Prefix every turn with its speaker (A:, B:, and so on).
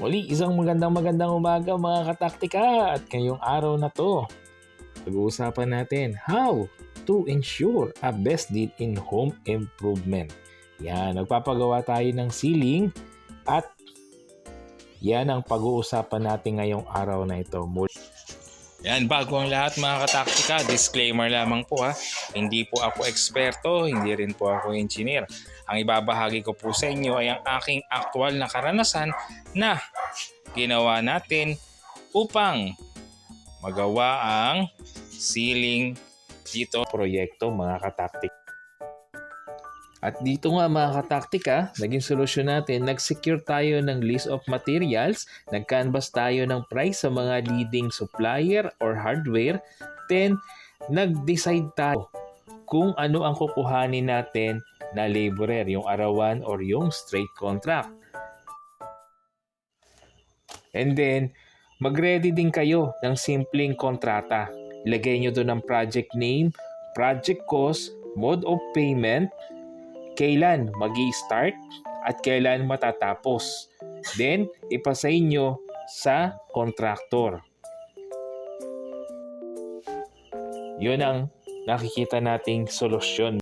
A: Muli, isang magandang magandang umaga mga kataktika at ngayong araw na to, pag-uusapan natin how to ensure a best deal in home improvement. Yan, nagpapagawa tayo ng ceiling at yan ang pag-uusapan natin ngayong araw na ito. Muli, yan, bago ang lahat mga kataktika, disclaimer lamang po ha. Hindi po ako eksperto, hindi rin po ako engineer. Ang ibabahagi ko po sa inyo ay ang aking aktual na karanasan na ginawa natin upang magawa ang ceiling dito proyekto mga kataktik. At dito nga mga kataktika, naging solusyon natin, nag-secure tayo ng list of materials, nag-canvas tayo ng price sa mga leading supplier or hardware, then nag-decide tayo kung ano ang kukuhanin natin na laborer, yung arawan or yung straight contract. And then, mag-ready din kayo ng simpleng kontrata. Ilagay nyo doon ang project name, project cost, mode of payment, kailan mag start at kailan matatapos. Then, ipasign nyo sa contractor. Yun ang nakikita nating solusyon